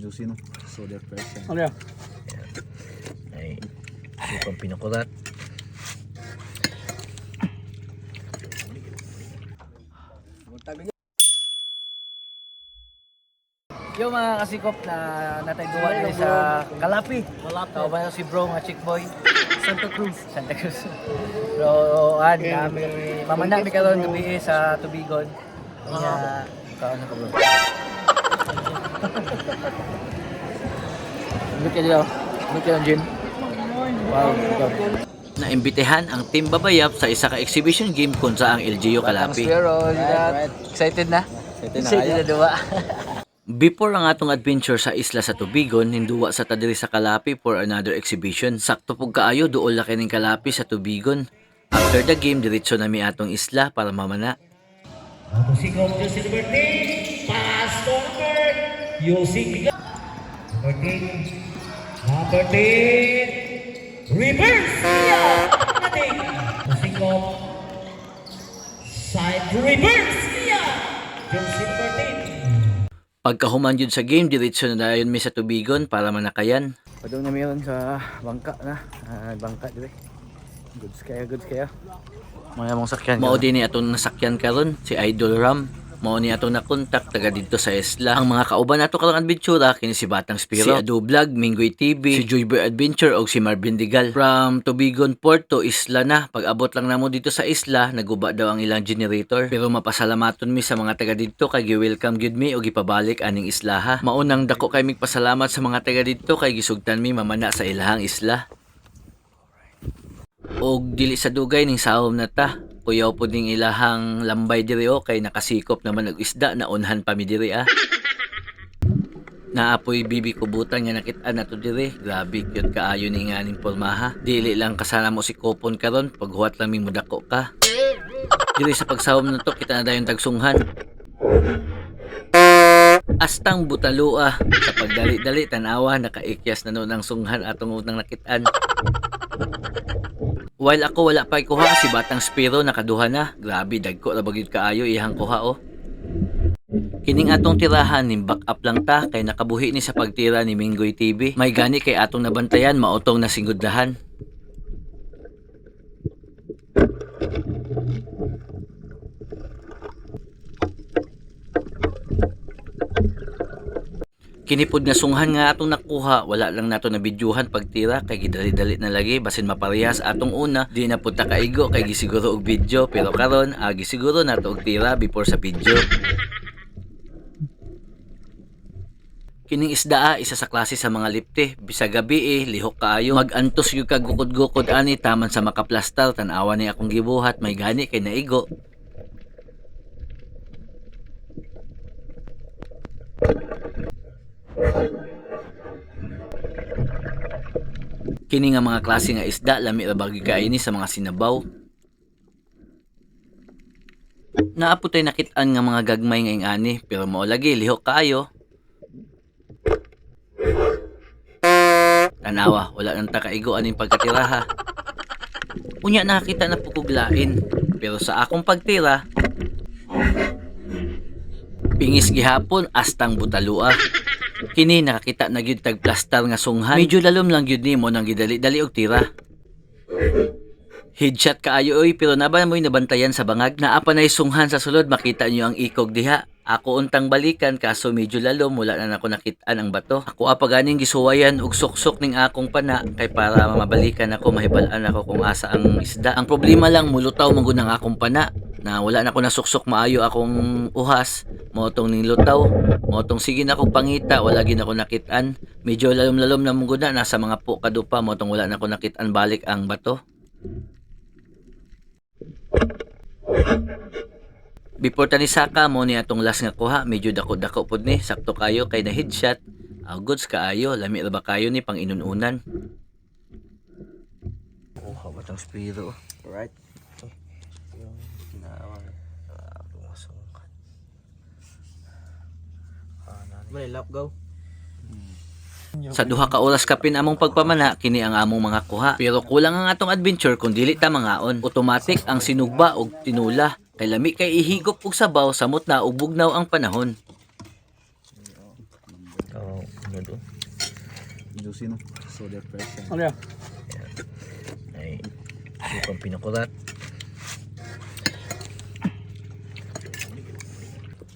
Juicy no. So they're fresh. and- Ano yan? Ay, sukang pinukurat. Yung mga kasikop na natayduwa din sa Kalapi. Kalapi. Tao ba si bro nga chick boy? Santa Cruz. Santa Cruz. Bro, an, kami, mamana mi karon gabi sa Tubigon. Kaya, kaano ka bro? Look at you. Look at you, Jim. Wow. Naimbitehan ang Team Babayap sa isa ka exhibition game kung sa ang LGU Kalapi. Pero, Excited na? Excited na duwa. Before ang atong adventure sa isla sa Tubigon, hinduwa sa tadiri sa Kalapi for another exhibition. Sakto pug kaayo duol la kining Kalapi sa Tubigon. After the game, diretso na mi atong isla para mamana. Ako si Coach Jose Using Number 10. Number 10. Reverse. Yeah. Coach. Side reverse. Yeah. Jose Liberty. Pagkahuman yun sa game, diretso na dayon mi sa Tubigon para manakayan. Padung na mayroon sa bangka na. Ah, bangka dire. Goods kaya, goods kaya. Mga mong sakyan. Mao din ni atong nasakyan karon si Idol Ram. Mao ni atong nakontak taga dito sa isla. Ang mga kauban nato karong adventure kini si Batang Spiro, si Ado Vlog, Minggoy TV, si Joyboy Adventure ug si Marvin Digal. From Tubigon Port to isla na. Pag abot lang namo dito sa isla, naguba daw ang ilang generator. Pero mapasalamaton mi sa mga taga dito kay gi-welcome gyud mi ug ipabalik aning islaha. Maunang dako kay mig pasalamat sa mga taga dito kay gisugtan mi mamana sa ilahang isla. Og dili sa dugay ning sahom na ta. Kuyaw po ding ilahang lambay diri o kay nakasikop naman og isda na unhan pa mi diri ah. Naapoy bibi kubutan nga nakit-an na to diri. Grabe cute kaayo ni nga ning pormaha. Dili lang kasana mo si Kopon karon paghuwat lang mi mudako ka. Diri sa pagsahom na to kita na dayon tagsunghan. Astang butalua sa pagdali-dali tanawa nakaikyas na noon ang sunghan atong unang nakitaan. While ako wala pa kuha si Batang Spiro nakaduha na. Grabe dagko ra kaayo ihang kuha oh. Kining atong tirahan ning back up lang ta kay nakabuhi ni sa pagtira ni Minggoy TV. May gani kay atong nabantayan maotong nasingudlahan. Kinipod nga sunghan nga atong nakuha, wala lang nato na bidyuhan pagtira kay gidali-dali na lagi basin maparehas atong una, di na punta kaigo kay gisiguro og video pero karon agi siguro nato og tira before sa video. Kining isda ah, isa sa klase sa mga lipte. Bisa gabi eh, lihok kaayo. Mag-antos yung kagukod-gukod ani taman sa makaplastar. Tanawa ni akong gibuhat, may gani kay naigo. Kini nga mga klase nga isda lami ra bagi kaini sa mga sinabaw. Naaputay nakit-an nga mga gagmay nga ingani pero mao lagi lihok kaayo. Tanawa, wala nang takaigo aning pagkatiraha. Unya nakakita na pukuglain pero sa akong pagtira Pingis gihapon astang butalua. Kini nakakita na gyud tag plastar nga sunghan. Medyo lalom lang gyud nimo nang gidali-dali og tira. Headshot kaayo oy pero naba mo'y nabantayan sa bangag na apanay sunghan sa sulod makita niyo ang ikog diha. Ako untang balikan kaso medyo lalom wala na nako nakitaan ang bato. Ako apa ganing gisuwayan og suksok ning akong pana kay para mabalikan ako mahibalan ako kung asa ang isda. Ang problema lang mulutaw man ang akong pana na wala na ko nasuksok maayo akong uhas motong ning lutaw motong sige na akong pangita wala gid ako nakitaan medyo lalom-lalom na mong na nasa mga po kadupa motong wala na ko nakitaan balik ang bato Before tani saka mo ni atong last nga kuha, medyo dako-dako pud ni, sakto kayo kay na headshot. Ah, goods kaayo, lami ra ba kayo ni pang inununan? Oh, batang spiro. Alright. Yung ginawa. Ah, pumasungkan. Bali, lap go. Sa duha ka oras kapin among pagpamana kini ang among mga kuha. Pero kulang ang atong adventure kung dili ta mangaon. Automatic ang sinugba og tinula. Kay lami kay ihigop og sabaw samot na ug bugnaw ang panahon. Oh, Ano to? Juicy no? So they're fresh and Ano yan? Ay, mukhang pinakulat.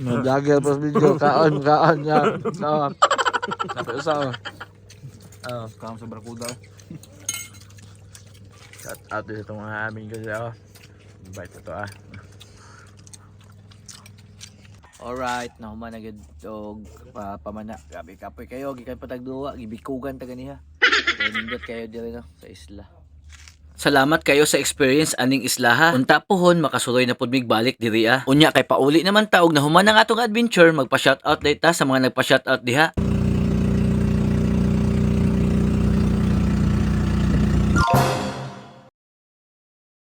Nag-vlogger pa sa video. Kaan, kaan yan. Kaan. Napiusa ko. Oh, kaan sa Barracuda. Shout out din itong mga aming kasi ako. Bite ito ah. Alright, nahuman na gid og pa pamana. Grabe kapoy kayo, gikan patagduwa, gibikugan ta ganiha. Nindot kayo diri no sa isla. Salamat kayo sa experience aning islaha. Unta pohon makasuloy na pud balik diri ah. Unya kay pauli naman taog na human ang atong adventure, magpa-shoutout data sa mga nagpa-shoutout diha.